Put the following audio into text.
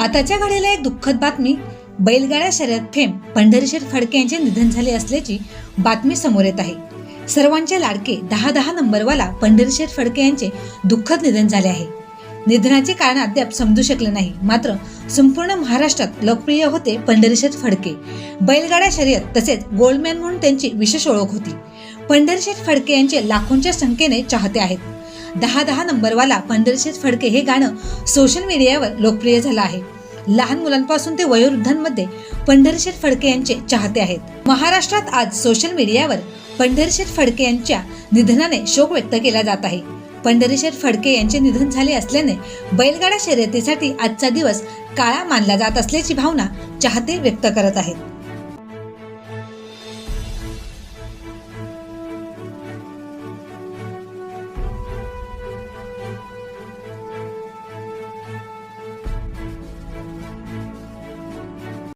आताच्या घडीला एक दुःखद बातमी बैलगाड्या शर्यत फेम पंढरीशेठ फडके यांचे निधन झाले असल्याची बातमी समोर येत आहे. सर्वांचे लाडके दहा दहा नंबरवाला पंढरीशेठ फडके यांचे दुःखद निधन झाले आहे. निधनाचे कारण अद्याप समजू शकले नाही मात्र संपूर्ण महाराष्ट्रात लोकप्रिय होते पंढरीशेठ फडके. बैलगाड्या शर्यत तसेच गोल्डमॅन म्हणून त्यांची विशेष ओळख होती. पंढरीशेठ फडके यांचे लाखोंच्या संख्येने चाहते आहेत. दहा दहा नंबरवाला पंढरीशेठ फडके हे गाणं सोशल मीडियावर लोकप्रिय झालं आहे. लहान मुलांपासून ते वयोवृद्धांमध्ये पंढरशेठ फडके यांचे चाहते आहेत. महाराष्ट्रात आज सोशल मीडियावर पंढरशेठ फडके यांच्या निधनाने शोक व्यक्त केला जात आहे. पंढरीशेठ फडके यांचे निधन झाले असल्याने बैलगाडा शर्यतीसाठी आजचा दिवस काळा मानला जात असल्याची भावना चाहते व्यक्त करत आहेत.